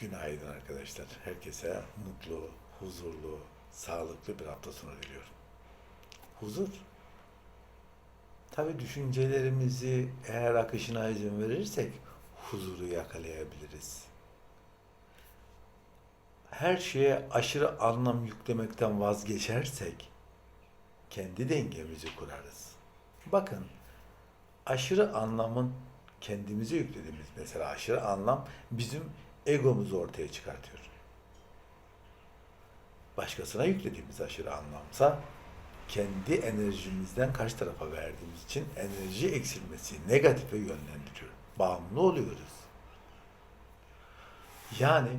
Günaydın arkadaşlar. Herkese mutlu, huzurlu, sağlıklı bir hafta sonu diliyorum. Huzur. Tabii düşüncelerimizi eğer akışına izin verirsek huzuru yakalayabiliriz. Her şeye aşırı anlam yüklemekten vazgeçersek kendi dengemizi kurarız. Bakın aşırı anlamın kendimize yüklediğimiz mesela aşırı anlam bizim egomuzu ortaya çıkartıyor. Başkasına yüklediğimiz aşırı anlamsa kendi enerjimizden karşı tarafa verdiğimiz için enerji eksilmesi negatife yönlendiriyor. Bağımlı oluyoruz. Yani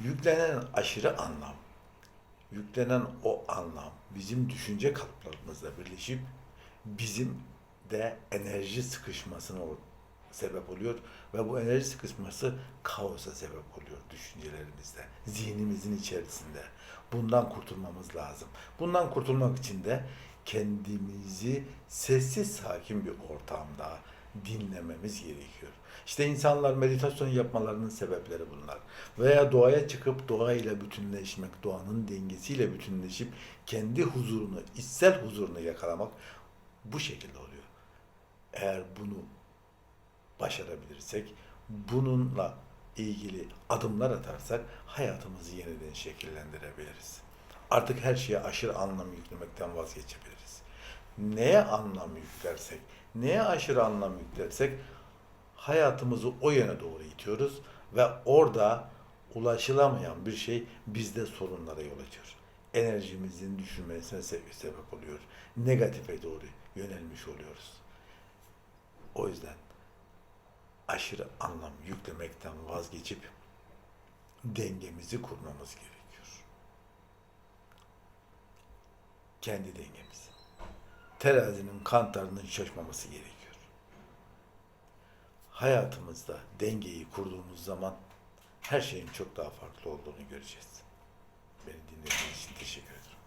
yüklenen aşırı anlam, yüklenen o anlam bizim düşünce kalıplarımızla birleşip bizim de enerji sıkışmasına o- sebep oluyor ve bu enerji sıkışması kaosa sebep oluyor düşüncelerimizde, zihnimizin içerisinde. Bundan kurtulmamız lazım. Bundan kurtulmak için de kendimizi sessiz sakin bir ortamda dinlememiz gerekiyor. İşte insanlar meditasyon yapmalarının sebepleri bunlar. Veya doğaya çıkıp doğayla bütünleşmek, doğanın dengesiyle bütünleşip kendi huzurunu, içsel huzurunu yakalamak bu şekilde oluyor. Eğer bunu başarabilirsek, bununla ilgili adımlar atarsak hayatımızı yeniden şekillendirebiliriz. Artık her şeye aşırı anlam yüklemekten vazgeçebiliriz. Neye anlam yüklersek, neye aşırı anlam yüklersek hayatımızı o yöne doğru itiyoruz ve orada ulaşılamayan bir şey bizde sorunlara yol açıyor. Enerjimizin düşürmesine se- sebep oluyor. Negatife doğru yönelmiş oluyoruz. O yüzden aşırı anlam yüklemekten vazgeçip dengemizi kurmamız gerekiyor. Kendi dengemizi. Terazinin kantarının şaşmaması gerekiyor. Hayatımızda dengeyi kurduğumuz zaman her şeyin çok daha farklı olduğunu göreceğiz. Beni dinlediğiniz için teşekkür ederim.